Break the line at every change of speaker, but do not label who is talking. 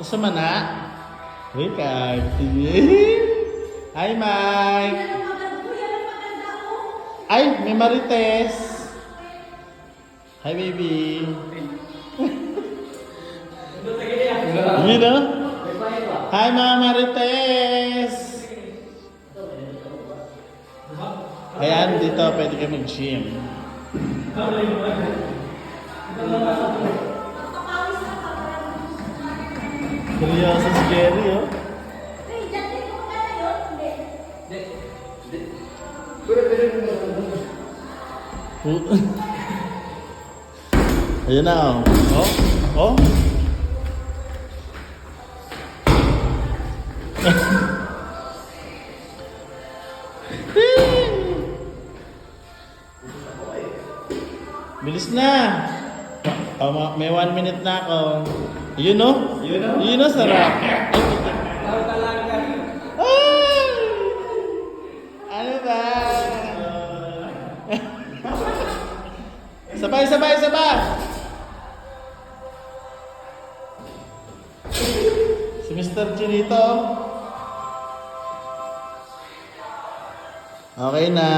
Gusto man na? Uy, Carty. Hi, Mike. Ay, may Marites. Hi, baby. Yun, no? Hi, mga Marites. Ayan, dito pwede ka mag-gym. Seryoso si Jerry, oh. Ayan na, oh. Oh? Oh? Bilis na. Oh, ma- may one minute na ako. Yun no? Yun no? Yun no, sarap. Ay! Ano ba? sabay, sabay, sabay! Si Mr. Chinito. Okay na.